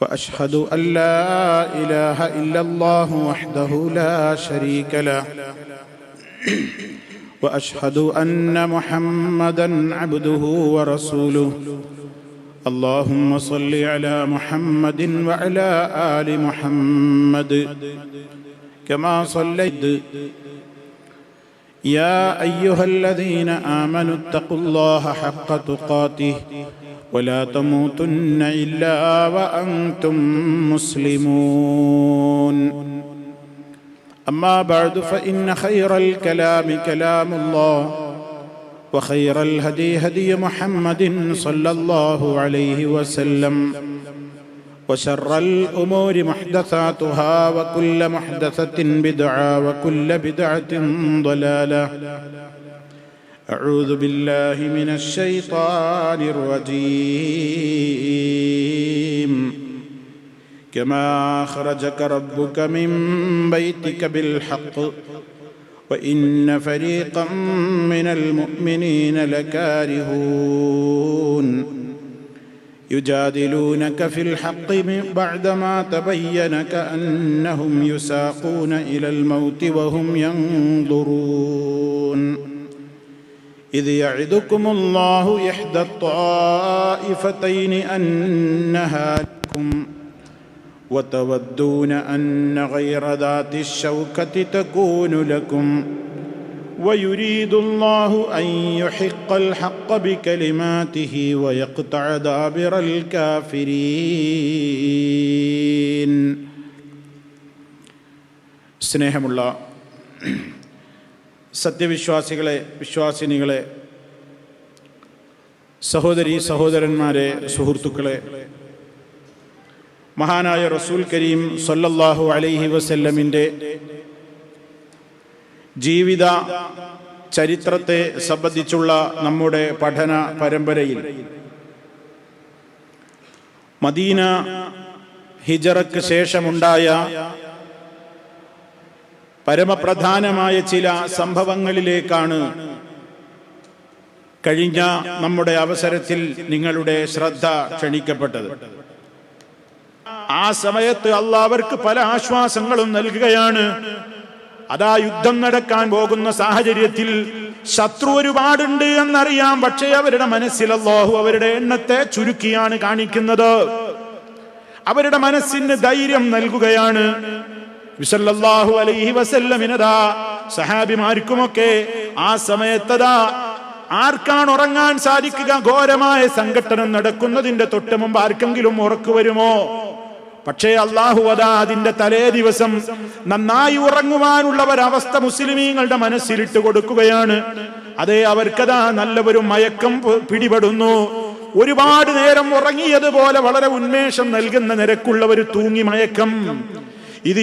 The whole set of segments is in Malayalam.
واشهد ان لا اله الا الله وحده لا شريك له واشهد ان محمدا عبده ورسوله اللهم صل على محمد وعلى ال محمد كما صليت يا ايها الذين امنوا اتقوا الله حق تقاته ولا تموتن إلا وأنتم مسلمون. أما بعد فإن خير الكلام كلام الله وخير الهدي هدي محمد صلى الله عليه وسلم وشر الأمور محدثاتها وكل محدثة بدعة وكل بدعة ضلالة. أعوذ بالله من الشيطان الرجيم. كما أخرجك ربك من بيتك بالحق وإن فريقا من المؤمنين لكارهون. يجادلونك في الحق بعدما تبين كأنهم يساقون إلى الموت وهم ينظرون. إذ يعدكم الله إحدى الطائفتين أنها لكم وتودون أن غير ذات الشوكة تكون لكم ويريد الله أن يحق الحق بكلماته ويقطع دابر الكافرين സ്നേഹമുള്ള സത്യവിശ്വാസികളെ വിശ്വാസിനികളെ സഹോദരി സഹോദരന്മാരെ സുഹൃത്തുക്കളെ മഹാനായ റസൂൽ കരീം സൊല്ലാഹു അലൈഹി വസല്ലമിന്റെ ജീവിത ചരിത്രത്തെ സംബന്ധിച്ചുള്ള നമ്മുടെ പഠന പരമ്പരയിൽ മദീന ഹിജറക്ക് ശേഷമുണ്ടായ പരമപ്രധാനമായ ചില സംഭവങ്ങളിലേക്കാണ് കഴിഞ്ഞ നമ്മുടെ അവസരത്തിൽ നിങ്ങളുടെ ശ്രദ്ധ ക്ഷണിക്കപ്പെട്ടത്. ആ സമയത്ത് അള്ളാവർക്ക് പല ആശ്വാസങ്ങളും നൽകുകയാണ്. അതാ യുദ്ധം നടക്കാൻ പോകുന്ന സാഹചര്യത്തിൽ ശത്രു ഒരുപാടുണ്ട് എന്നറിയാം. പക്ഷേ അവരുടെ മനസ്സിൽ അല്ലാഹു അവരുടെ എണ്ണത്തെ ചുരുക്കിയാണ് കാണിക്കുന്നത്. അവരുടെ മനസ്സിന് ധൈര്യം നൽകുകയാണ്. വിസല്ലാഹു അലൈഹി വസല്ലമിനതാ സഹാബിമാർക്കുമൊക്കെ ആ സമയത്തതാ ആർക്കാണ് ഉറങ്ങാൻ സാധിക്കുക? ഘോരമായ സംഘട്ടനം നടക്കുന്നതിന്റെ തൊട്ട് മുമ്പ് ആർക്കെങ്കിലും ഉറക്കു വരുമോ? പക്ഷേ അള്ളാഹു അതാ അതിന്റെ തലേ ദിവസം നന്നായി ഉറങ്ങുവാനുള്ള ഒരവസ്ഥ മുസ്ലിമീങ്ങളുടെ മനസ്സിലിട്ട് കൊടുക്കുകയാണ്. അതേ അവർക്കതാ നല്ലൊരു മയക്കം പിടിപെടുന്നു. ഒരുപാട് നേരം ഉറങ്ങിയതുപോലെ വളരെ ഉന്മേഷം നൽകുന്ന നിരക്കുള്ള ഒരു തൂങ്ങി മയക്കം. ഇത്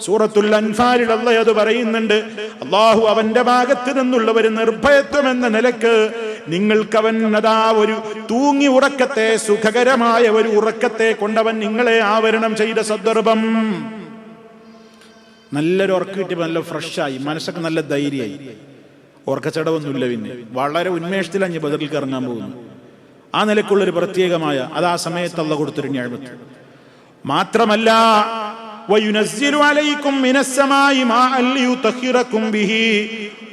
സൂറത്തുൽ അൻഫാലിൽ അല്ല അത് പറയുന്നുണ്ട്. അള്ളാഹു അവന്റെ ഭാഗത്ത് നിന്നുള്ള ഒരു നിർഭയത്വം എന്ന നിലയ്ക്ക് നിങ്ങൾക്കവൻ അതാ ഒരു തൂങ്ങി ഉറക്കത്തെ സുഖകരമായ ഒരു ഉറക്കത്തെ കൊണ്ടവൻ നിങ്ങളെ ആവരണം ചെയ്ത സന്ദർഭം. നല്ലൊരു ഉറക്കം കിട്ടിയപ്പോൾ നല്ല ഫ്രഷായി മനസ്സൊക്കെ നല്ല ധൈര്യമായി. ഉറക്കച്ചടവൊന്നുമില്ല പിന്നെ. വളരെ ഉന്മേഷത്തിൽ അഞ്ഞ് ബദറിൽ ഇറങ്ങാൻ പോകുന്നു ആ നിലക്കുള്ളൊരു പ്രത്യേകമായ അത് ആ സമയത്ത് അള്ള കൊടുത്തൊരു ഞാഴ്മത്ത് മാത്രമല്ല وينزل عليكم من السماء ماء ليطهركم به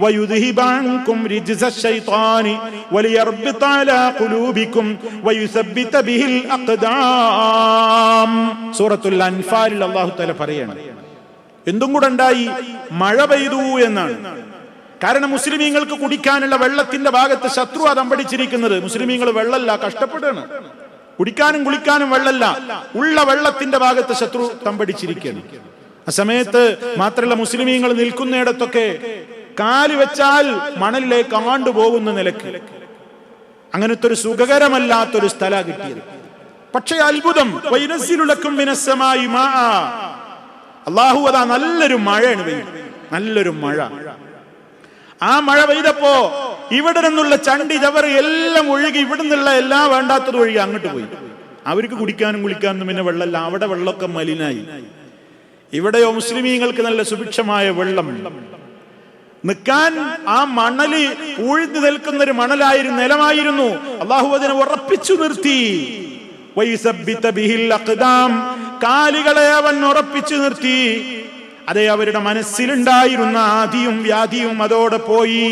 ويذهب عنكم رجز الشيطان وليربط على قلوبكم ويثبت به الأقدام سورة الأنفال الله تعالى പറയാണ് എന്തും കൂടെ ഉണ്ടായി മഴ പെയ്തു എന്നാണ് കാരണം മുസ്ലിമീങ്ങൾക്ക് കുടിക്കാനുള്ള വെള്ളത്തിന്റെ ഭാഗത്ത് ശത്രു അതമ്പടിച്ചിരിക്കുന്നത് മുസ്ലിമീങ്ങൾ വെള്ളമല്ല കഷ്ടപ്പെടുകയാണ്. കുടിക്കാനും കുളിക്കാനും വെള്ളമല്ല ഉള്ള വെള്ളത്തിന്റെ ഭാഗത്ത് ശത്രു തമ്പടിച്ചിരിക്കുകയാണ്. ആ സമയത്ത് മാത്രമല്ല മുസ്ലിമീങ്ങൾ നിൽക്കുന്നിടത്തൊക്കെ കാൽ വെച്ചാൽ മണലിലേക്ക് ആണ്ടു പോകുന്ന നിലയ്ക്ക്. അങ്ങനത്തെ ഒരു സുഖകരമല്ലാത്തൊരു സ്ഥല കിട്ടിയത്. പക്ഷേ അത്ഭുതം അള്ളാഹു അതാ നല്ലൊരു മഴയാണ് നല്ലൊരു മഴ. ആ മഴ പെയ്തപ്പോ ഇവിടെ നിന്നുള്ള ചണ്ടി ചവറ് എല്ലാം ഒഴുകി ഇവിടെ നിന്നുള്ള എല്ലാ വേണ്ടാത്തത് ഒഴുകി അങ്ങോട്ട് പോയി. അവർക്ക് കുടിക്കാനും കുളിക്കാനും പിന്നെ വെള്ളമല്ല. അവിടെ വെള്ളമൊക്കെ മലിനായി. ഇവിടെയോ മുസ്ലിമീങ്ങൾക്ക് നല്ല സുഭിക്ഷമായ വെള്ളം. നിൽക്കാൻ ആ മണൽ പൂഴ്ന്നു നിൽക്കുന്ന ഒരു മണലായിരുന്നു നിലമായിരുന്നു. അള്ളാഹു അതിനെ ഉറപ്പിച്ചു നിർത്തി. കാലുകളെ അവൻ ഉറപ്പിച്ചു നിർത്തി. അതെ അവരുടെ മനസ്സിലുണ്ടായിരുന്ന ആദിയും വ്യാധിയും അതോടെ പോയി.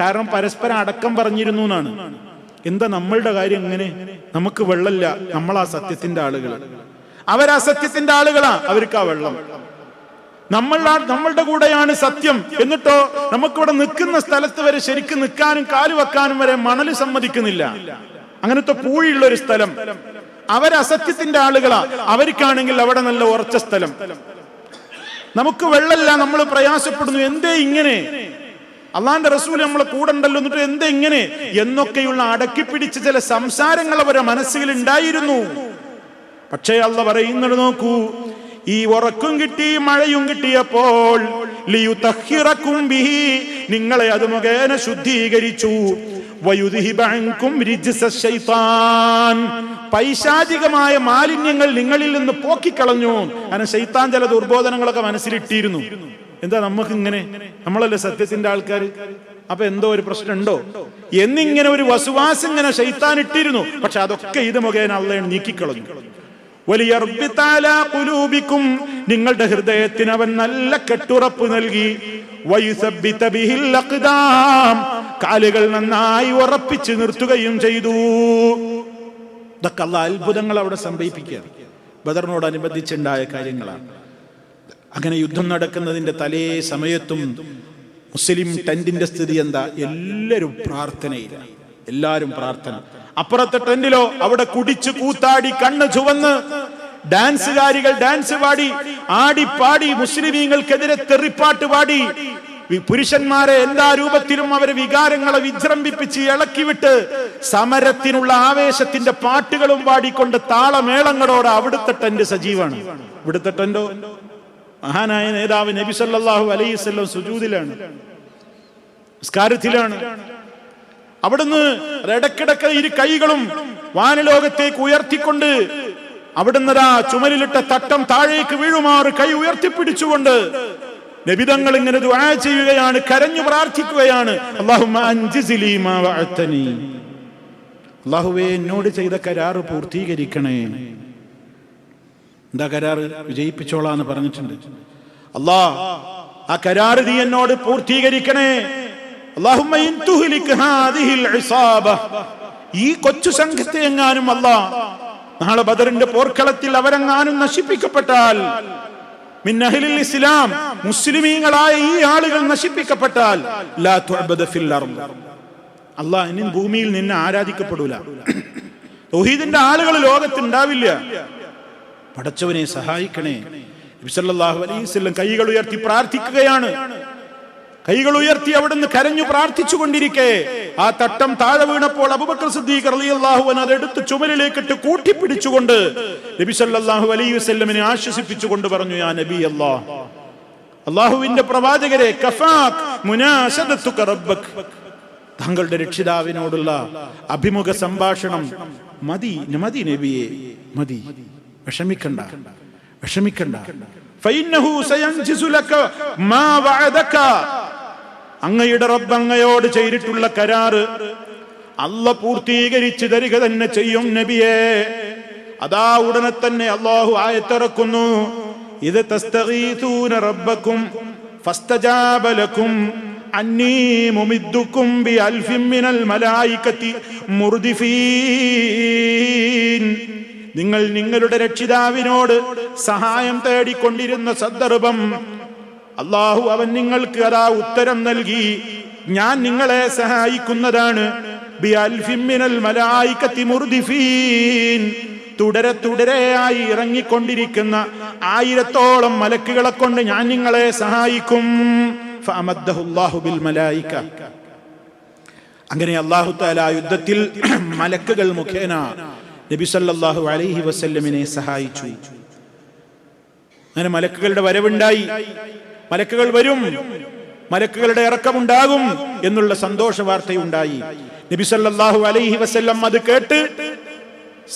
കാരണം പരസ്പരം അടക്കം പറഞ്ഞിരുന്നു എന്നാണ്. എന്താ നമ്മളുടെ കാര്യം എങ്ങനെ നമുക്ക് വെള്ളമില്ല. ആ സത്യത്തിന്റെ ആളുകൾ അവരാ സത്യത്തിന്റെ ആളുകളാ. അവർക്ക് ആ വെള്ളം. നമ്മൾ നമ്മളുടെ കൂടെയാണ് സത്യം. എന്നിട്ടോ നമുക്കിവിടെ നിൽക്കുന്ന സ്ഥലത്ത് വരെ ശരിക്കും നിൽക്കാനും കാൽ വെക്കാനും വരെ മണൽ സമ്മതിക്കുന്നില്ല. അങ്ങനത്തെ പൂഴിയുള്ള ഒരു സ്ഥലം അവരസത്യത്തിന്റെ ആളുകളാ. അവർക്കാണെങ്കിൽ അവിടെ നല്ല ഉറച്ച സ്ഥലം. നമുക്ക് വെള്ളമില്ല നമ്മൾ പ്രയാസപ്പെടുന്നു എന്തേ ഇങ്ങനെ? അള്ളാന്റെ റസൂൽ നമ്മളെ കൂടെ ഉണ്ടല്ലോ എന്നിട്ട് എന്തേ ഇങ്ങനെ? എന്നൊക്കെയുള്ള അടക്കി പിടിച്ച ചില സംസാരങ്ങൾ അവരെ മനസ്സിൽ ഉണ്ടായിരുന്നു. പക്ഷേ അല്ല പറയുന്നത് നോക്കൂ ഈ ഉറക്കും കിട്ടി മഴയും കിട്ടിയപ്പോൾ നിങ്ങളെ അത് മുഖേന ശുദ്ധീകരിച്ചു. പൈശാചികമായ മാലിന്യങ്ങൾ നിങ്ങളിൽ നിന്ന് പോക്കിക്കളഞ്ഞു. അങ്ങനെ ശൈത്താൻ ചില ദുർബോധനങ്ങളൊക്കെ മനസ്സിലിട്ടിരുന്നു. എന്താ നമുക്ക് ഇങ്ങനെ? നമ്മളല്ലേ സത്യത്തിന്റെ ആൾക്കാർ അപ്പൊ എന്തോ ഒരു പ്രശ്നമുണ്ടോ? എന്നിങ്ങനെ ഒരു വസുവാസം ഇങ്ങനെ ശൈത്താൻ ഇട്ടിരുന്നു. പക്ഷെ അതൊക്കെ ഇത് മുഖേന അള്ളയാണ് നീക്കിക്കളഞ്ഞു. വലിയർബിത്താല കുലൂബിക്കും നിങ്ങളുടെ ഹൃദയത്തിന് അവൻ നല്ല കെട്ടുറപ്പ് നൽകി. കാലുകൾ നന്നായി ഉറപ്പിച്ചു നിർത്തുകയും ചെയ്തു. ഇതൊക്കെ അല്ല അത്ഭുതങ്ങൾ അവിടെ സംഭവിപ്പിക്കുക. ബദറിനോടനുബന്ധിച്ചുണ്ടായ കാര്യങ്ങളാണ്. അങ്ങനെ യുദ്ധം നടക്കുന്നതിന്റെ തലേ സമയത്തും മുസ്ലിം ടെന്റിന്റെ സ്ഥിതി എന്താ? എല്ലാരും പ്രാർത്ഥനയിലാണ് എല്ലാരും പ്രാർത്ഥന. അപ്പുറത്തെ ടെന്റിലോ അവിടെ കുടിച്ചു കൂത്താടി കണ്ണ് ചുവന്ന് ഡാൻസുകാരികൾ ഡാൻസ് പാടി ആടി പാടി മുസ്ലിമീങ്ങൾക്കെതിരെ തെറിപ്പാട്ട് പാടി പുരുഷന്മാരെ എല്ലാ രൂപത്തിലും അവരെ വികാരങ്ങളെ വിജൃംഭിപ്പിച്ച് ഇളക്കിവിട്ട് സമരത്തിനുള്ള ആവേശത്തിന്റെ പാട്ടുകളും പാടിക്കൊണ്ട് താളമേളങ്ങളോട് അവിടുത്തെ ടെന്റ് സജീവാണ്. ഇവിടുത്തെ ടെന്റോ മഹാനായ നേതാവ് നബി സല്ലാഹു അലൈഹി സുജൂതിലാണ്. സ്കാരത്തിലാണ് അവിടുന്ന് ഇടക്കിടക്ക് ഇരു കൈകളും വാനലോകത്തേക്ക് ഉയർത്തിക്കൊണ്ട് അവിടുന്ന് ചുമലിലിട്ട തട്ടം താഴേക്ക് വീഴുമാറ് കൈ ഉയർത്തിപ്പിടിച്ചുകൊണ്ട് നബിതങ്ങൾ ഇങ്ങനെ ദുആ ചെയ്യുകയാണ് കരഞ്ഞു പ്രാർത്ഥിക്കുകയാണ്. അല്ലാഹുവേ എന്നോട് ചെയ്ത കരാറ് പൂർത്തീകരിക്കണേ. എന്താ കരാറ്? വിജയിപ്പിച്ചോളാന്ന് പറഞ്ഞിട്ടുണ്ട്. അള്ളാ ആ കരാറ് നീ എന്നോട് പൂർത്തീകരിക്കണേ. ഈ കൊച്ചു സംഘത്തെ എങ്ങാനും അല്ലാഹ് നാളെ ബദറിന്റെ പോർക്കളത്തിൽ അവരെങ്ങാനും നശിപ്പിക്കപ്പെട്ടാൽ ഇസ്ലാം. മുസ്ലിമീങ്ങളായ ഈ ആളുകൾ നശിപ്പിക്കപ്പെട്ടാൽ ഇനി ഭൂമിയിൽ നിന്നെ ആരാധിക്കപ്പെടൂല. തൗഹീദിന്റെ ആളുകൾ ലോകത്തുണ്ടാവില്ല. പടച്ചവനെ സഹായിക്കണേ. നബി സല്ലല്ലാഹു അലൈഹി കൈകൾ ഉയർത്തി പ്രാർത്ഥിക്കുകയാണ്. കൈകൾ ഉയർത്തി അവിടുന്ന് കരഞ്ഞു പ്രാർത്ഥിച്ചു കൊണ്ടിരിക്കെ ആ തട്ടം താഴെ വീണപ്പോൾ അബൂബക്കർ സിദ്ദീഖ് റളിയല്ലാഹു അൻഹു അതെടുത്ത് ചുമലിലേക്കിട്ട് കൂട്ടിപ്പിടിച്ചുകൊണ്ട് നബി അലൈഹി വസല്ലമിനെ ആശ്വസിപ്പിച്ചുകൊണ്ട് പറഞ്ഞു യാ നബി അല്ലാ അള്ളാഹുവിന്റെ പ്രവാചകരെ താങ്കളുടെ രക്ഷിതാവിനോടുള്ള അഭിമുഖ സംഭാഷണം മതി മതി നബിയെ മതി വിഷമിക്കണ്ട വിഷമിക്കണ്ട. അങ്ങയുടെ റബ്ബ് അങ്ങയോട് ചെയ്തിട്ടുള്ള കരാറ് അല്ല പൂർത്തീകരിച്ചു തരിക തന്നെ ചെയ്യും നബിയെ. അതാ ഉടനെ തന്നെ അള്ളാഹു ആയത്തിറക്കുന്നു. ഇത് തസ്തഗീതൂന റബ്ബക്കും ഫസ്തജാബ ലക്കും അന്നീ മുമിദ്ദുക്കും ബി മിനൽ മലായികത്തി മുർദിഫീൻ. നിങ്ങൾ നിങ്ങളുടെ രക്ഷിതാവിനോട് സഹായം തേടിക്കൊണ്ടിരുന്ന സന്ദർഭം അള്ളാഹു അവൻ നിങ്ങൾക്ക് അതാ ഉത്തരം നൽകി. ഞാൻ നിങ്ങളെ സഹായിക്കുന്നതാണ്. തുടരെ തുടരെയായി ഇറങ്ങിക്കൊണ്ടിരിക്കുന്ന ആയിരത്തോളം മലക്കുകളെ കൊണ്ട് ഞാൻ നിങ്ങളെ സഹായിക്കും. അങ്ങനെ അള്ളാഹു താല യുദ്ധത്തിൽ മലക്കുകൾ മുഖേന നബി സല്ലല്ലാഹു അലൈഹി വസല്ലമിനെ സഹായിച്ചു. അങ്ങനെ മലക്കുകളുടെ വരവുണ്ടായി. മലക്കുകൾ വരും. മലക്കുകളുടെ ഇറക്കമുണ്ടാകും എന്നുള്ള സന്തോഷ വാർത്തയുണ്ടായി നബിസല്ലാഹു അലൈഹി വസ്ല്ലം അത് കേട്ട്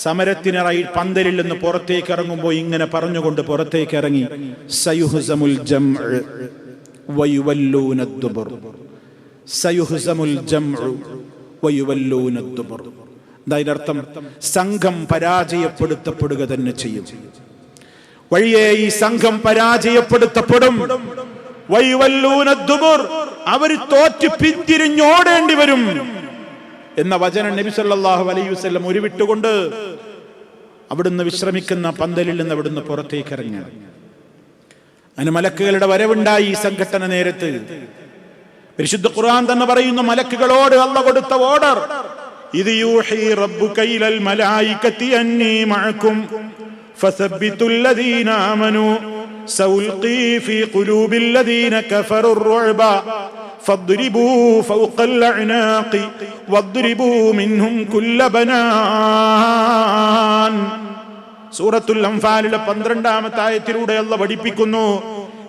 സമരത്തിനിറയി പന്തലിൽ നിന്ന് പുറത്തേക്ക് ഇറങ്ങുമ്പോൾ ഇങ്ങനെ പറഞ്ഞുകൊണ്ട് പുറത്തേക്ക് ഇറങ്ങി സയുഹ്സമുൽ സംഘം പരാജയപ്പെടുത്തപ്പെടുക തന്നെ ചെയ്യും. വഴിയെ ഈ സംഘം പരാജയപ്പെടുത്തപ്പെടും. അവർ തോറ്റ് പിന്തിരിഞ്ഞോടേണ്ടി വരും. എന്ന വചനം നബി സല്ലാഹു അലൈഹി വസ്ലം ഉരുവിട്ടുകൊണ്ട് അവിടുന്ന് വിശ്രമിക്കുന്ന പന്തലിൽ നിന്ന് അവിടുന്ന് പുറത്തേക്ക് ഇറങ്ങി. അതിന് മലക്കുകളുടെ വരവുണ്ടായി ഈ സംഘടന നേരത്ത്. പരിശുദ്ധ ഖുർആൻ തന്നെ പറയുന്നു മലക്കുകളോട് അള്ള കൊടുത്ത ഓർഡർ. ഇത് യൂഹി മലായിക്കത്തി അന്നീ മഴക്കും سألقي في قلوب الذين كفروا الرعب فاضربوا فوق الأعناق واضربوا منهم كل بنان സൂറത്തുൽ അംഫാലിലെ പന്ത്രണ്ടാമത്തെ ആയത്തിലൂടെ അല്ല പഠിപ്പിക്കുന്നു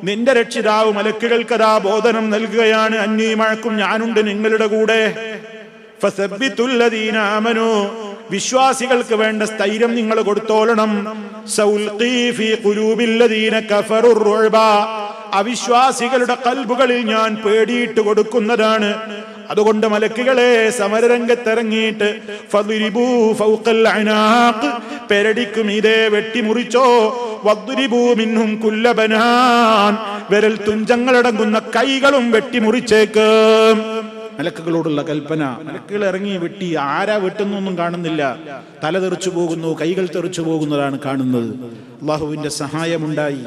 നിന്റെ രക്ഷിതാവ് മലക്കുകൾക്ക് അതാ ബോധനം നൽകുകയാണ് അന്നീ മഴക്കും ഞാനുണ്ട് നിങ്ങളുടെ കൂടെ ഫസബ്ബിത്തുല്ലദീന ആമനു വിശ്വാസികൾക്ക് വേണ്ട സ്ഥൈര്യം നിങ്ങൾ കൊടുത്തോളണം. അവിശ്വാസികളുടെ കൽബുകളിൽ ഞാൻ പേടിയിട്ട് കൊടുക്കുന്നതാണ്. അതുകൊണ്ട് മലക്കുകളെ സമരരംഗത്തിറങ്ങിയിട്ട് പെരടിക്കും ഇതേ വെട്ടിമുറിച്ചോ കുല്ലബനാൻ വിരൽ തുഞ്ചങ്ങളടങ്ങുന്ന കൈകളും വെട്ടിമുറിച്ചേക്കും. മലക്കുകളോടുള്ള കൽപ്പന. മലക്കുകൾ ഇറങ്ങി വെട്ടി ആരാ വെട്ടുന്നൊന്നും കാണുന്നില്ല. തല തെറിച്ചു പോകുന്നു കൈകൾ തെറിച്ചു പോകുന്നതാണ് കാണുന്നത്. അള്ളാഹുവിന്റെ സഹായമുണ്ടായി.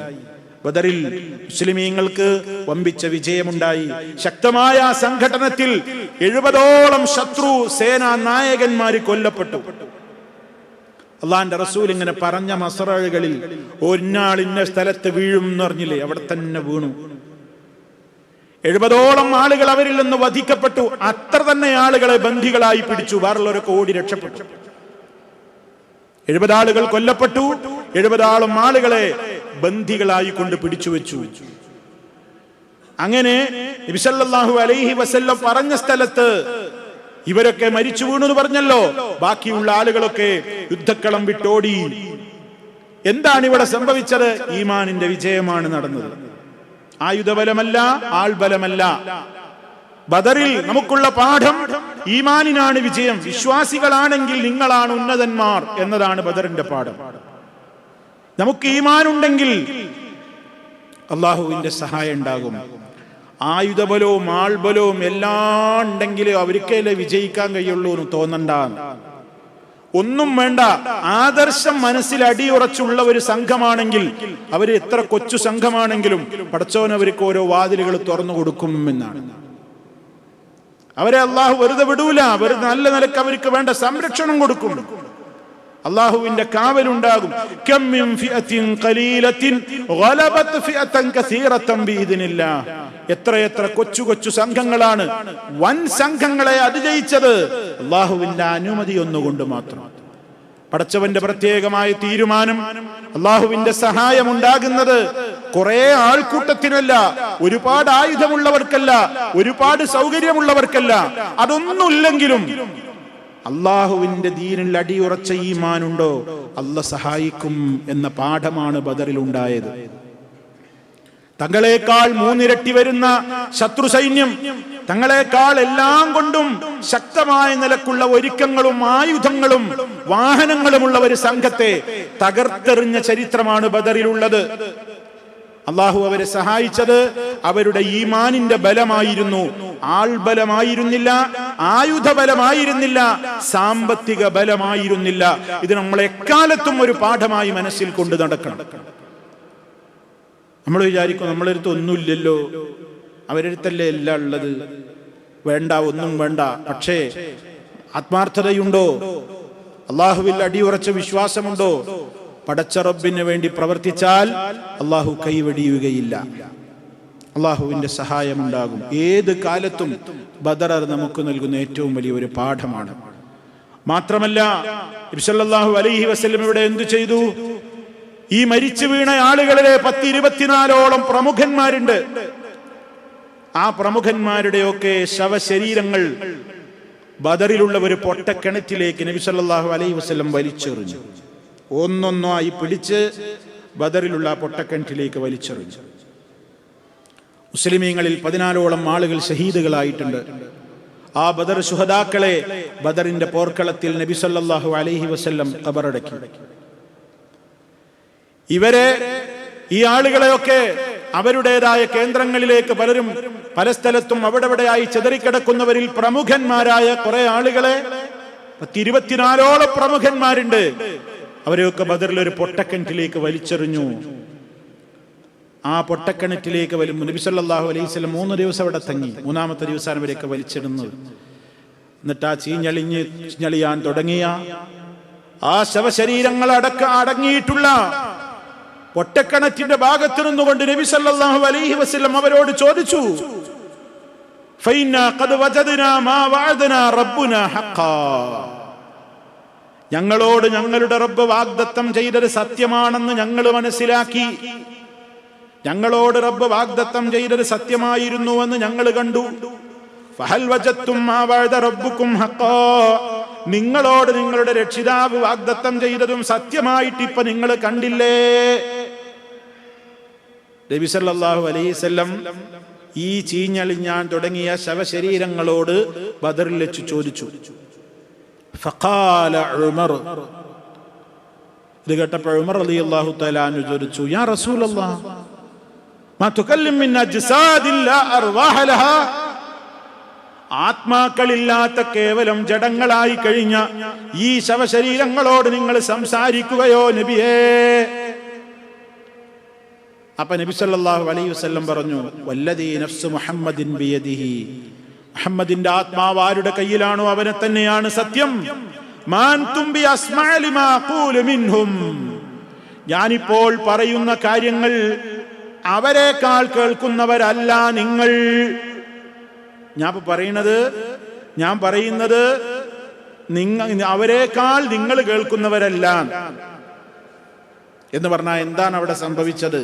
ബദറിൽ മുസ്ലിമീങ്ങൾക്ക് വമ്പിച്ച വിജയമുണ്ടായി. ശക്തമായ സംഘടനത്തിൽ എഴുപതോളം ശത്രു സേനാ നായകന്മാര് കൊല്ലപ്പെട്ടു. അള്ളാന്റെ റസൂൽ ഇങ്ങനെ പറഞ്ഞ മസറകളിൽ ഒന്നാൾ ഇന്ന സ്ഥലത്ത് വീഴും എന്ന് പറഞ്ഞില്ലേ? അവിടെ തന്നെ വീണു. എഴുപതോളം ആളുകൾ അവരിൽ നിന്ന് വധിക്കപ്പെട്ടു. അത്ര തന്നെ ആളുകളെ ബന്ധികളായി പിടിച്ചു. വേറുള്ളവരൊക്കെ ഓടി രക്ഷപ്പെട്ടു. എഴുപതാളുകൾ കൊല്ലപ്പെട്ടു. എഴുപതാളും ആളുകളെ ബന്ധികളായി കൊണ്ട് പിടിച്ചു വെച്ചു. അങ്ങനെ അലൈഹി വസല്ലം പറഞ്ഞ സ്ഥലത്ത് ഇവരൊക്കെ മരിച്ചു വീണു എന്ന് പറഞ്ഞല്ലോ. ബാക്കിയുള്ള ആളുകളൊക്കെ യുദ്ധക്കളം വിട്ടോടി. എന്താണ് ഇവിടെ സംഭവിച്ചത്? ഈമാനിന്റെ വിജയമാണ് നടന്നത്. ആയുധബലമല്ല ആൾബലമല്ല. ബദറിൽ നമുക്കുള്ള പാഠം ഈമാനിനാണ് വിജയം വിശ്വാസികളാണെങ്കിൽ നിങ്ങളാണ് ഉന്നതന്മാർ എന്നതാണ് ബദറിന്റെ പാഠം. നമുക്ക് ഈമാനുണ്ടെങ്കിൽ അള്ളാഹുവിന്റെ സഹായം ഉണ്ടാകും. ആയുധബലവും ആൾബലവും എല്ലാം ഉണ്ടെങ്കിൽ അവർക്കല്ലേ വിജയിക്കാൻ കഴിയുള്ളൂ എന്ന് തോന്നണ്ട ഒന്നും വേണ്ട. ആദർശം മനസ്സിൽ അടിയുറച്ചുള്ള ഒരു സംഘമാണെങ്കിൽ അവർ എത്ര കൊച്ചു സംഘമാണെങ്കിലും പടച്ചോൻ അവർക്ക് ഓരോ വാതിലുകൾ തുറന്നു കൊടുക്കും എന്നാണ് അവരെ അള്ളാഹു വെറുതെ വിടൂല. വെറുതെ നല്ല നിലയ്ക്ക് അവർക്ക് വേണ്ട സംരക്ഷണം കൊടുക്കും. അള്ളാഹുവിന്റെ കാവലുണ്ടാകും. എത്രയെത്ര കൊച്ചു കൊച്ചു സംഘങ്ങളാണ് വൻ സംഘങ്ങളെ അതിജയിച്ചത്. അള്ളാഹുവിന്റെ അനുമതി ഒന്നുകൊണ്ട് മാത്രം. പടച്ചവന്റെ പ്രത്യേകമായ തീരുമാനം അള്ളാഹുവിന്റെ സഹായം ഉണ്ടാകുന്നത് കുറെ ആൾക്കൂട്ടത്തിനല്ല ഒരുപാട് ആയുധമുള്ളവർക്കല്ല ഒരുപാട് സൗകര്യമുള്ളവർക്കല്ല. അതൊന്നുമില്ലെങ്കിലും അള്ളാഹുവിന്റെ ദീനിൽ അടിയുറച്ച ഈമാനുണ്ടോ? അല്ല സഹായിക്കും എന്ന പാഠമാണ് ബദറിൽ ഉണ്ടായത് തങ്ങളെക്കാൾ മൂന്നിരട്ടി വരുന്ന ശത്രു സൈന്യം തങ്ങളെക്കാൾ എല്ലാം കൊണ്ടും ശക്തമായ നിലക്കുള്ള ഒരുക്കങ്ങളും ആയുധങ്ങളും വാഹനങ്ങളുമുള്ള ഒരു സംഘത്തെ തകർത്തെറിഞ്ഞ ചരിത്രമാണ് ബദറിലുള്ളത്. അള്ളാഹു അവരെ സഹായിച്ചത് അവരുടെ ഈമാനിന്റെ ബലമായിരുന്നു. ആൾബലമായിരുന്നില്ല ആയുധ ബലമായിരുന്നില്ല സാമ്പത്തിക ബലമായിരുന്നില്ല. ഇത് നമ്മൾ എക്കാലത്തും ഒരു പാഠമായി മനസ്സിൽ കൊണ്ടു നടക്കണം. നമ്മൾ വിചാരിക്കും നമ്മളടുത്ത് ഒന്നുമില്ലല്ലോ. അവരടുത്തല്ലേ എല്ലാം ഉള്ളത്? വേണ്ട ഒന്നും വേണ്ട. പക്ഷേ ആത്മാർത്ഥതയുണ്ടോ? അള്ളാഹുവിൽ അടിയുറച്ച വിശ്വാസമുണ്ടോ? പടച്ച റബ്ബിന് വേണ്ടി പ്രവർത്തിച്ചാൽ അള്ളാഹു കൈവെടിയുകയില്ല. അള്ളാഹുവിന്റെ സഹായമുണ്ടാകും. ഏത് കാലത്തും ബദർ നമുക്ക് നൽകുന്ന ഏറ്റവും വലിയ ഒരു പാഠമാണ്. മാത്രമല്ല ഇബ്സല്ലാഹു അലൈഹി വസ്ലം ഇവിടെ എന്തു ചെയ്തു? ഈ മരിച്ചു വീണ ആളുകളിലെ പത്തി ഇരുപത്തിനാലോളം പ്രമുഖന്മാരുണ്ട്. ആ പ്രമുഖന്മാരുടെയൊക്കെ ശവശരീരങ്ങൾ ബദറിലുള്ള ഒരു പൊട്ടക്കിണറ്റിലേക്ക് നബി സല്ലല്ലാഹു അലൈഹി വസല്ലം വലിച്ചെറിഞ്ഞു. ഒന്നൊന്നായി പിടിച്ച് ബദറിലുള്ള പൊട്ടക്കിണറ്റിലേക്ക് വലിച്ചെറിഞ്ഞു. മുസ്ലിമീങ്ങളിൽ പതിനാലോളം ആളുകൾ ഷഹീദുകളായിട്ടുണ്ട്. ആ ബദർ സുഹദാക്കളെ ബദറിന്റെ പോർക്കളത്തിൽ നബി സല്ലാഹു അലൈഹി വസ്ല്ലം കബറടക്കി. ഇവരെ ഈ ആളുകളെയൊക്കെ അവരുടേതായ കേന്ദ്രങ്ങളിലേക്ക് പലരും പല സ്ഥലത്തും അവിടെവിടെയായി ചെതറിക്കിടക്കുന്നവരിൽ പ്രമുഖന്മാരായ കുറെ ആളുകളെ പത്തിരുപത്തിനാലോളം പ്രമുഖന്മാരുണ്ട്. അവരെയൊക്കെ ബദറിൽ ഒരു പൊട്ടക്കിണറ്റിലേക്ക് വലിച്ചെറിഞ്ഞു. ആ പൊട്ടക്കിണറ്റിലേക്ക് വലിയ നബി സല്ലല്ലാഹു അലൈഹി മൂന്ന് ദിവസം അവിടെ തങ്ങി. മൂന്നാമത്തെ ദിവസം അവരെയൊക്കെ വലിച്ചിടുന്നത്. എന്നിട്ട് ആ ചീഞ്ഞളിഞ്ഞ് ചീഞ്ഞളിയാൻ തുടങ്ങിയ ആ ശവശരീരങ്ങൾ അടക്ക അടങ്ങിയിട്ടുള്ള പൊട്ടക്കിണറ്റിന്റെ ഭാഗത്ത് നിന്നുകൊണ്ട് നബി സല്ലാഹു അലൈഹി വസ്ലം അവരോട് ചോദിച്ചു ഫൈന ഖദ് വജദ്നാ മാ വഅദനാ റബ്ബുനാ ഹഖാ. ഞങ്ങളോട് ഞങ്ങളുടെ റബ്ബ് വാഗ്ദത്തം ചെയ്തത് സത്യമാണെന്ന് ഞങ്ങൾ മനസ്സിലാക്കി. ഞങ്ങളോട് റബ്ബ് വാഗ്ദത്തം ചെയ്തത് സത്യമായിരുന്നുവെന്ന് ഞങ്ങൾ കണ്ടു. നിങ്ങളോട് നിങ്ങളുടെ രക്ഷിതാവ് വാഗ്ദത്തം ചെയ്തതും സത്യമായിട്ട് ഇപ്പൊ നിങ്ങൾ കണ്ടില്ലേ? നബി അലൈസല്ലം ഈ ചീഞ്ഞളിഞ്ഞാൻ തുടങ്ങിയ ശവശരീരങ്ങളോട് ബദറിൽ വെച്ച് ചോദിച്ചു. ഫഖാല ഉമർ ഇത് കേട്ടപ്പോൾ ഉമർ റളിയല്ലാഹു തആല തലാനു ചോദിച്ചു യാ ലഹാ. ആത്മാക്കളില്ലാത്ത കേവലം ജഡങ്ങളായി കഴിഞ്ഞ ഈ ശവശരീരങ്ങളോട് നിങ്ങൾ സംസാരിക്കുകയോ നബിയേ? അപ്പൊ നബി സല്ലല്ലാഹു അലൈഹി വസല്ലം പറഞ്ഞു വല്ലദീ നഫ്സു മുഹമ്മദിൻ മുഹമ്മദിന്റെ ആത്മാവ് ആരുടെ കയ്യിലാണോ അവനെ തന്നെയാണ് സത്യം? ഞാനിപ്പോൾ പറയുന്ന കാര്യങ്ങൾ അവരെക്കാൾ കേൾക്കുന്നവരല്ല നിങ്ങൾ. ഞാൻ പറയുന്നത് ഞാൻ പറയുന്നത് നിങ്ങൾ അവരെക്കാൾ നിങ്ങൾ കേൾക്കുന്നവരല്ല എന്ന് പറഞ്ഞാൽ എന്താണ് അവിടെ സംഭവിച്ചത്?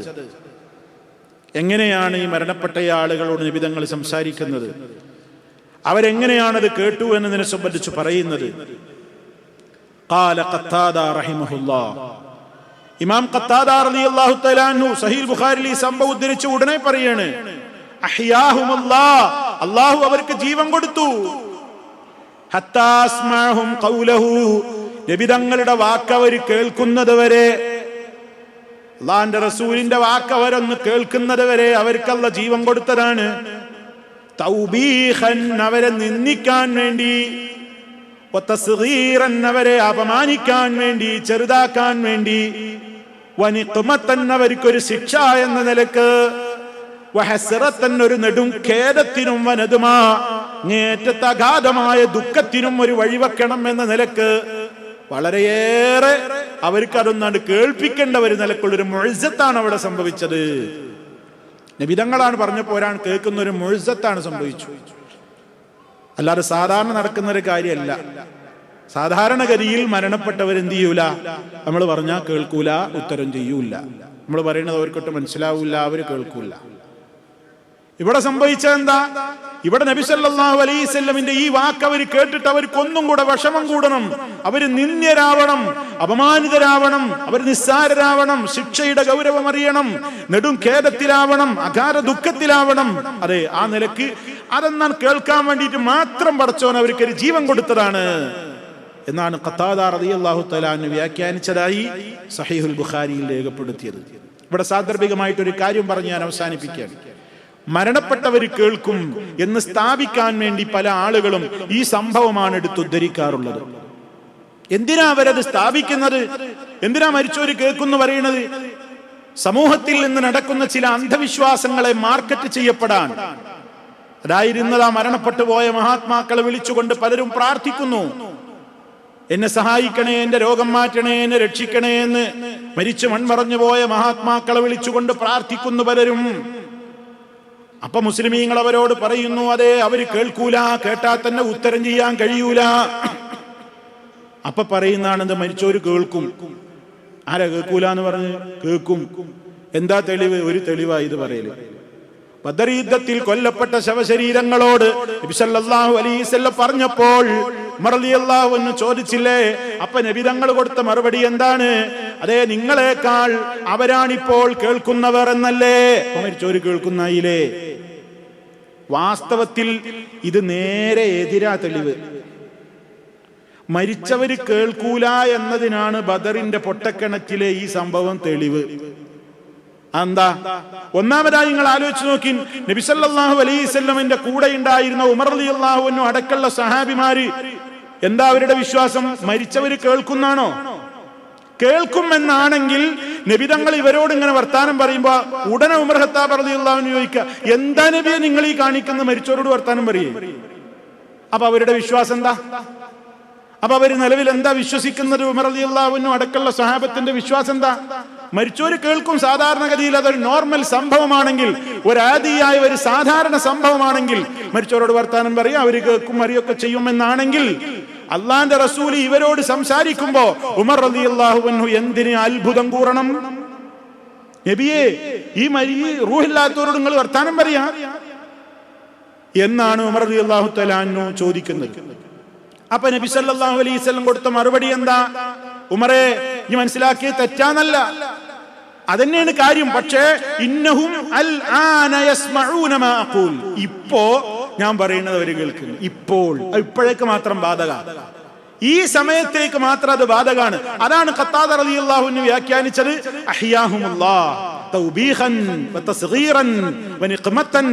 എങ്ങനെയാണ് ഈ മരണപ്പെട്ട ആളുകളോട് നിബിധങ്ങൾ സംസാരിക്കുന്നത്? അവരെങ്ങനെയാണത് കേട്ടു എന്നതിനെ സംബന്ധിച്ച് പറയുന്നത്? ഇമാം സഹീൽ ബുഖാരിൽ ഈ സംഭവം ഉദ്ധരിച്ച് ഉടനെ പറയാണ് അള്ളാഹു അവർക്ക് ജീവൻ കൊടുത്തു. ലബിതങ്ങളുടെ വാക്ക് അവർ കേൾക്കുന്നത് വരെ അള്ളാന്റെ റസൂലിന്റെ വാക്ക് അവരൊന്ന് കേൾക്കുന്നത് വരെ അവർക്കല്ല ജീവൻ കൊടുത്തതാണ്. തൗബീഹൻ അവരെ നിന്ദിക്കാൻ വേണ്ടി അവരെ അപമാനിക്കാൻ വേണ്ടി ചെറുതാക്കാൻ വേണ്ടി വനിക്കുമത്തൻ അവർക്കൊരു ശിക്ഷ എന്ന നിലയ്ക്ക് വഹസറത്തൻ ഒരു നെടും ഖേദത്തിനും വനതുമാ അഗാധമായ ദുഃഖത്തിനും ഒരു വഴിവെക്കണം എന്ന നിലയ്ക്ക് വളരെയേറെ അവർക്ക് കേൾപ്പിക്കേണ്ട ഒരു നിലക്കുള്ളൊരു മൊഴിസത്താണ് അവിടെ സംഭവിച്ചത്. നബിതങ്ങളാണ് പറഞ്ഞപ്പോൾ ഒരാൾ കേൾക്കുന്ന ഒരു മുഴുസത്താണ് സംഭവിച്ചു. അല്ലാതെ സാധാരണ നടക്കുന്ന ഒരു കാര്യമല്ല. സാധാരണഗതിയിൽ മരണപ്പെട്ടവർ എന്ത് ചെയ്യൂല? നമ്മൾ പറഞ്ഞാൽ കേൾക്കൂല ഉത്തരം ചെയ്യൂല. നമ്മൾ പറയുന്നത് അവർക്കൊട്ട് മനസ്സിലാവൂല അവർ കേൾക്കൂല. ഇവിടെ സംഭവിച്ചത് എന്താ ഇവിടെ നബി സല്ലല്ലാഹു അലൈഹി വസല്ലമിന്റെ ഈ വാക്ക് അവർ കേട്ടിട്ട് അവർക്ക് ഒന്നും കൂടെ വിഷമം കൂടണം. അവർ നിന്ദ്യരാവണം അപമാനിതരാവണം അവർ നിസ്സാരരാവണം ശിക്ഷയുടെ ഗൗരവം അറിയണം നെടും ഖേദത്തിലാവണം അകാര ദുഃഖത്തിലാവണം. അതെ ആ നിലയ്ക്ക് അതെന്നാൽ കേൾക്കാൻ വേണ്ടിയിട്ട് മാത്രം പടച്ചോൻ അവർക്ക് ഒരു ജീവൻ കൊടുത്തതാണ്. എന്നാണ് ഖത്താദ റളിയല്ലാഹു വ്യാഖ്യാനിച്ചതായി സഹീഹുൽ ബുഖാരിയിൽ രേഖപ്പെടുത്തിയത്. ഇവിടെ സാന്ദർഭികമായിട്ട് ഒരു കാര്യം പറഞ്ഞ് ഞാൻ അവസാനിപ്പിക്കുകയാണ്. മരണപ്പെട്ടവർ കേൾക്കും എന്ന് സ്ഥാപിക്കാൻ വേണ്ടി പല ആളുകളും ഈ സംഭവമാണ് എടുത്തുദ്ധരിക്കാറുള്ളത് എന്തിനാ അവരത് സ്ഥാപിക്കുന്നത്? എന്തിനാ മരിച്ചവര് കേൾക്കുന്നു പറയുന്നത്? സമൂഹത്തിൽ നിന്ന് നടക്കുന്ന ചില അന്ധവിശ്വാസങ്ങളെ മാർക്കറ്റ് ചെയ്യപ്പെടാൻ. അതായിരുന്നതാ മരണപ്പെട്ടു പോയ മഹാത്മാക്കളെ വിളിച്ചുകൊണ്ട് പലരും പ്രാർത്ഥിക്കുന്നു. എന്നെ സഹായിക്കണേ എന്റെ രോഗം മാറ്റണേ എന്നെ രക്ഷിക്കണേ എന്ന് മരിച്ചു മൺമറഞ്ഞു പോയ മഹാത്മാക്കളെ വിളിച്ചുകൊണ്ട് പ്രാർത്ഥിക്കുന്നു പലരും. അപ്പൊ മുസ്ലിമീങ്ങൾ അവരോട് പറയുന്നു അതെ അവർ കേൾക്കൂല കേട്ടാൽ തന്നെ ഉത്തരം ചെയ്യാൻ കഴിയൂല. അപ്പൊ പറയുന്നതാണെന്ത് മരിച്ചവര് കേൾക്കും. ആരാ കേൾക്കൂല എന്ന് പറഞ്ഞ്? കേൾക്കും. എന്താ തെളിവ്? ഒരു തെളിവായി ഇത് പറയൽ. ബദർ യുദ്ധത്തിൽ കൊല്ലപ്പെട്ട ശവശരീരങ്ങളോട് പറഞ്ഞപ്പോൾ ഉമർ റളിയല്ലാഹു ചോദിച്ചില്ലേ അപ്പൊ നബിതങ്ങൾ കൊടുത്ത മറുപടി എന്താണ്? അതേ നിങ്ങളെക്കാൾ അവരാണിപ്പോൾ കേൾക്കുന്നവർ എന്നല്ലേ. മരിച്ചോര് കേൾക്കുന്നായില്ലേ? വാസ്തവത്തിൽ ഇത് നേരെ എതിരാ തെളിവ്. മരിച്ചവര് കേൾക്കൂല എന്നതിനാണ് ബദറിന്റെ പൊട്ടക്കിണറ്റിലെ ഈ സംഭവം തെളിവ്. എന്താ ഒന്നാമതായി നിങ്ങൾ ആലോചിച്ച് നോക്കി നബിസല്ലാഹു അലൈവല്ലമിന്റെ കൂടെ ഉണ്ടായിരുന്ന ഉമർ അലി അള്ളാഹുവിനും അടക്കമുള്ള സഹാബിമാര് എന്താ അവരുടെ വിശ്വാസം? മരിച്ചവര് കേൾക്കുന്നാണോ? കേൾക്കും എന്നാണെങ്കിൽ നബിതങ്ങൾ ഇവരോട് ഇങ്ങനെ വർത്താനം പറയുമ്പോ ഉടനെ ഉമർ ഹത്താബ് അള്ളാഹുവിന് ചോദിക്കുക എന്താ നബിയെ നിങ്ങൾ ഈ കാണിക്കുന്ന മരിച്ചവരോട് വർത്താനം പറയേ? അപ്പൊ അവരുടെ വിശ്വാസം എന്താ? അപ്പൊ അവർ നിലവിൽ എന്താ വിശ്വസിക്കുന്നത്? ഉമർ അലി അള്ളാഹുവിനും അടക്കമുള്ള സഹാബത്തിന്റെ വിശ്വാസം എന്താ? മരിച്ചോര് കേൾക്കും സാധാരണഗതിയിൽ അതൊരു നോർമൽ സംഭവമാണെങ്കിൽ ഒരാദിയായ ഒരു സാധാരണ സംഭവമാണെങ്കിൽ മരിച്ചവരോട് വർത്താനം പറയും അവർ കേൾക്കും അറിയൊക്കെ ചെയ്യുമെന്നാണെങ്കിൽ അള്ളാന്റെ റസൂൽ ഇവരോട് സംസാരിക്കുമ്പോ ഉമർ അലി അള്ളാഹുവിനു എന്തിന് അത്ഭുതം കൂറണം? നബിയെ ഈ മരി റൂഹില്ലാത്തവരോട് നിങ്ങൾ വർത്താനം പറയാ? എന്നാണ് ഉമർ അലി അള്ളാഹു തലാനു ചോദിക്കുന്നത്. അപ്പൊ നബി സല്ലാഹു അലൈഹി വസല്ലം കൊടുത്ത മറുപടി എന്താ? ഉമറെ ഈ മനസ്സിലാക്കിയ തെറ്റാന്നല്ല. അതന്നെയാണ് കാര്യം. പക്ഷേ ഇന്നഹും ഇപ്പോ ഞാൻ പറയുന്നത് അവർ കേൾക്കുന്നു. ഇപ്പോൾ. ഇപ്പോഴേക്ക് മാത്രം ബാധക ഈ സമയത്തേക്ക് മാത്രം അത് ബാധകാണ്. അതാണ് ഖത്താദ റളിയല്ലാഹുവിന് വ്യാഖ്യാനിച്ചത് അഹ്യാഹുമുല്ലാഹ് തൗബീഖൻ വതസ്ഗീറൻ വനിഖ്മതൻ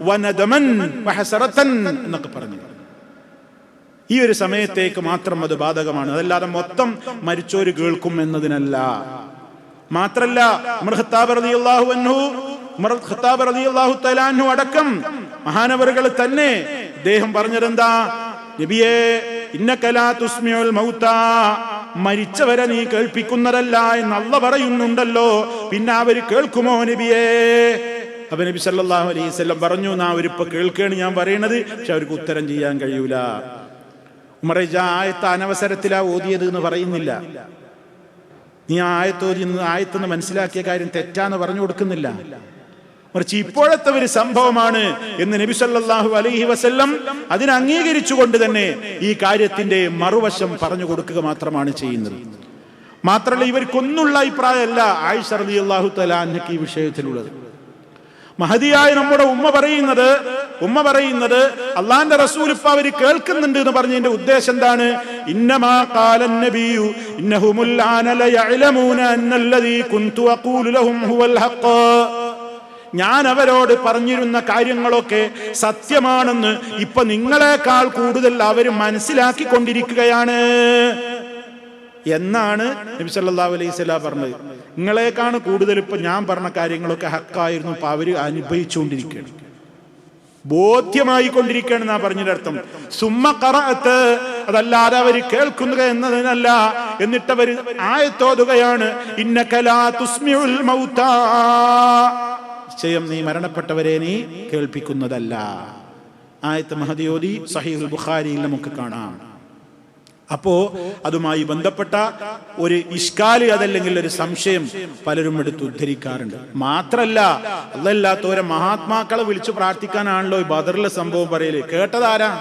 വനദമൻ വഹസറതൻ എന്നൊക്കെ പറഞ്ഞു ഈ ഒരു സമയത്തേക്ക് മാത്രം അത് ബാധകമാണ്. അതല്ലാതെ മൊത്തം മരിച്ചോര് കേൾക്കും എന്നതിനല്ല. മാത്രല്ല അടക്കം മഹാനവറുകൾ തന്നെ അദ്ദേഹം പറഞ്ഞതെന്താ? നബിയെ ഇന്നകലാതുസ്മിയുൽ മൗത്ത. മരിച്ചവരെ നീ കേൾപ്പിക്കുന്നതല്ല എന്ന് അല്ല പറയുന്നുണ്ടല്ലോ. പിന്നെ അവർ കേൾക്കുമോ നബിയേ? അപ്പൊ നബി സല്ലല്ലാഹു അലൈഹി പറഞ്ഞു നാ അവരിപ്പോ കേൾക്കുകയാണ് ഞാൻ പറയണത് പക്ഷെ അവർക്ക് ഉത്തരം ചെയ്യാൻ കഴിയൂല. ഉമറേജ ആയത്ത് അനവസരത്തിലാ ഓതിയത് എന്ന് പറയുന്നില്ല. നീ ആയത്തോതി ആയത്തെന്ന് മനസ്സിലാക്കിയ കാര്യം തെറ്റാന്ന് പറഞ്ഞു കൊടുക്കുന്നില്ല. മറിച്ച് ഇപ്പോഴത്തെ ഒരു സംഭവമാണ് എന്ന് നബി സല്ലല്ലാഹു അലൈഹി വസല്ലം അതിനെ അംഗീകരിച്ചുകൊണ്ട് തന്നെ ഈ കാര്യത്തിന്റെ മറുവശം പറഞ്ഞു കൊടുക്കുക മാത്രമാണ് ചെയ്യുന്നത്. മാത്രമല്ല ഇവർക്കൊന്നുള്ള അഭിപ്രായമല്ല ആയിഷ അള്ളാഹു തആല ഈ വിഷയത്തിലുള്ളത്. മഹതിയായ നമ്മുടെ ഉമ്മ പറയുന്നത് ഉമ്മ പറയുന്നത് അള്ളാന്റെ റസൂൽ ഇപ്പൊ അവർ കേൾക്കുന്നുണ്ട് എന്ന് പറഞ്ഞതിന്റെ ഉദ്ദേശം എന്താണ്? ഇന്നമാ കാലൻ നബിയു ഇന്നഹുമുൽ ആന ലയഅലമൂന അന്നല്ലദീ കുൻതു അഖൂലു ലഹും ഹുവൽ ഹഖ്. ഞാൻ അവരോട് പറഞ്ഞിരുന്ന കാര്യങ്ങളൊക്കെ സത്യമാണെന്ന് ഇപ്പൊ നിങ്ങളെക്കാൾ കൂടുതൽ അവർ മനസ്സിലാക്കിക്കൊണ്ടിരിക്കുകയാണ്. എന്നാണ് നബി സല്ലല്ലാഹു അലൈഹി പറഞ്ഞത്. നിങ്ങളെക്കാണ് കൂടുതൽ ഇപ്പൊ ഞാൻ പറഞ്ഞ കാര്യങ്ങളൊക്കെ ഹക്കായിരുന്നു. ഇപ്പൊ അവർ അനുഭവിച്ചുകൊണ്ടിരിക്കുകയാണ്. ബോധ്യമായി കൊണ്ടിരിക്കുകയാണ് എന്നാ പറഞ്ഞതിന്റെ അർത്ഥം. സുമ്മ കറത്ത് അതല്ലാതെ അവർ കേൾക്കുന്നത് എന്നതിനല്ല. എന്നിട്ട് അവർ ആയത്തോതുകയാണ് കലാ തുസ്മിഉൽ മൗതാ നിശ്ചയം നീ മരണപ്പെട്ടവരെ നീ കേൾപ്പിക്കുന്നതല്ല. ആയത്ത് മഹദിയോദി സഹീഹുൽ ബുഖാരിയിൽ നമുക്ക് കാണാം. അപ്പോ അതുമായി ബന്ധപ്പെട്ട ഒരു ഇഷ്കാലി അതല്ലെങ്കിൽ ഒരു സംശയം പലരും എടുത്ത് ഉദ്ധരിക്കാറുണ്ട്. മാത്രല്ല അതല്ലാത്തവരെ മഹാത്മാക്കളെ വിളിച്ചു പ്രാർത്ഥിക്കാനാണല്ലോ ഈ ബദറിലെ സംഭവം പറയൽ. കേട്ടതാരാ?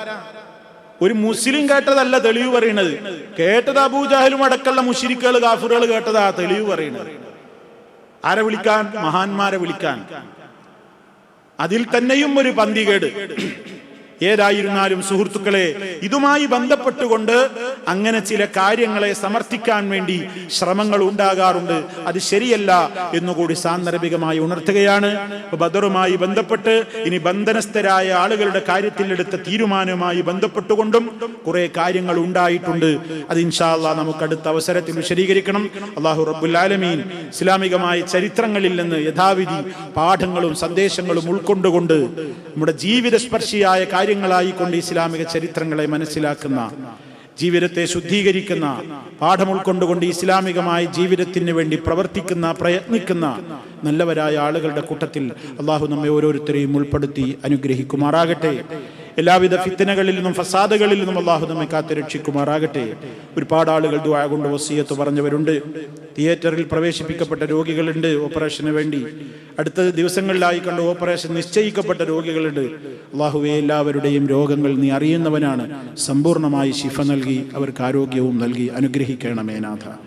ഒരു മുസ്ലിം കേട്ടതല്ല തെളിവ് പറയണത്. കേട്ടത് അബൂജാഹലും അടക്കമുള്ള മുഷിരിക്കുകൾ കാഫുറുകൾ കേട്ടതാ തെളിവ് പറയുന്നത് ആരെ വിളിക്കാൻ? മഹാന്മാരെ വിളിക്കാൻ. അതിൽ തന്നെയും ഒരു പന്തികേട്. ഏതായിരുന്നാലും സുഹൃത്തുക്കളെ ഇതുമായി ബന്ധപ്പെട്ടുകൊണ്ട് അങ്ങനെ ചില കാര്യങ്ങളെ സമർത്ഥിക്കാൻ വേണ്ടി ശ്രമങ്ങൾ ഉണ്ടാകാറുണ്ട്. അത് ശരിയല്ല എന്നുകൂടി സാന്ദർഭികമായി ഉണർത്തുകയാണ്. ബദറുമായി ബന്ധപ്പെട്ട് ഇനി ബന്ധനസ്ഥരായ ആളുകളുടെ കാര്യത്തിൽ എടുത്ത തീരുമാനവുമായി ബന്ധപ്പെട്ടുകൊണ്ടും കുറെ കാര്യങ്ങൾ ഉണ്ടായിട്ടുണ്ട്. അത് ഇൻഷാല്ല നമുക്ക് അടുത്ത അവസരത്തിൽ വിശദീകരിക്കണം. അള്ളാഹു റബുല്ലാലമീൻ ഇസ്ലാമികമായ ചരിത്രങ്ങളിൽ നിന്ന് യഥാവിധി പാഠങ്ങളും സന്ദേശങ്ങളും ഉൾക്കൊണ്ടുകൊണ്ട് നമ്മുടെ ജീവിതസ്പർശിയായ കാര്യങ്ങളായിക്കൊണ്ട് ഇസ്ലാമിക ചരിത്രങ്ങളെ മനസ്സിലാക്കുന്ന ജീവിതത്തെ ശുദ്ധീകരിക്കുന്ന പാഠം ഉൾക്കൊണ്ടുകൊണ്ട് ഇസ്ലാമികമായ ജീവിതത്തിന് വേണ്ടി പ്രവർത്തിക്കുന്ന പ്രയത്നിക്കുന്ന നല്ലവരായ ആളുകളുടെ കൂട്ടത്തിൽ അള്ളാഹു നമ്മെ ഓരോരുത്തരെയും ഉൾപ്പെടുത്തി അനുഗ്രഹിക്കുമാറാകട്ടെ. എല്ലാവിധ ഫിത്തനകളിൽ നിന്നും ഫസാദുകളിൽ നിന്നും അള്ളാഹു നമ്മെ കാത്തു രക്ഷിക്കുമാറാകട്ടെ. ഒരുപാട് ആളുകൾ ദുആ കൊണ്ട് വസീയത്ത് പറഞ്ഞവരുണ്ട്. തിയേറ്ററിൽ പ്രവേശിപ്പിക്കപ്പെട്ട രോഗികളുണ്ട് ഓപ്പറേഷന് വേണ്ടി. അടുത്ത ദിവസങ്ങളിലായി കണ്ട് ഓപ്പറേഷൻ നിശ്ചയിക്കപ്പെട്ട രോഗികളുണ്ട്. അള്ളാഹുവെ എല്ലാവരുടെയും രോഗങ്ങൾ നീ അറിയുന്നവനാണ്. സമ്പൂർണമായി ശിഫ നൽകി അവർക്ക് ആരോഗ്യവും നൽകി അനുഗ്രഹിക്കണമേ നാഥ.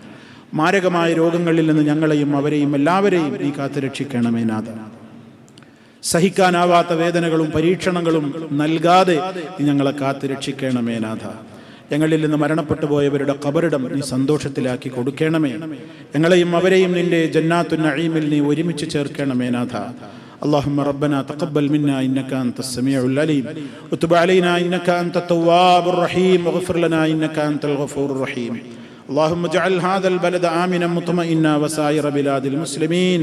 മാരകമായ രോഗങ്ങളിൽ നിന്ന് ഞങ്ങളെയും അവരെയും എല്ലാവരെയും നീ കാത്തു രക്ഷിക്കണമേ നാഥ. സഹിക്കാനാവാത്ത വേദനകളും പരീക്ഷണങ്ങളും നൽകാതെ നീ ഞങ്ങളെ കാത്തു രക്ഷിക്കണമേ നാഥ ഞങ്ങളിൽ നിന്ന് മരണപ്പെട്ടു പോയവരുടെ കബറിടം നീ സന്തോഷത്തിലാക്കി കൊടുക്കണമേ ഞങ്ങളെയും അവരെയും നിന്റെ ജന്നാത്തു നഈമിൽ നീ ഒരുമിച്ച് ചേർക്കണമേ നാഥ اللهم ربنا تقبل منا انك انت السميع العليم وتب علينا انك انت التواب الرحيم واغفر لنا انك انت الغفور الرحيم اللهم اجعل هذا البلد امنا مطمئنا وسائر بلاد المسلمين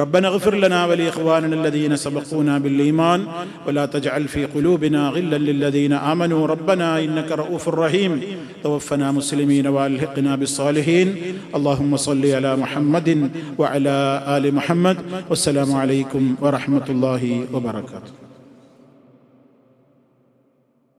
ربنا اغفر لنا ولإخواننا الذين سبقونا بالإيمان ولا تجعل في قلوبنا غلا للذين آمنوا. ربنا إنك رؤوف رحيم. توفنا مسلمين وألحقنا بالصالحين. اللهم صل على محمد وعلى آل محمد. والسلام عليكم ورحمة الله وبركاته.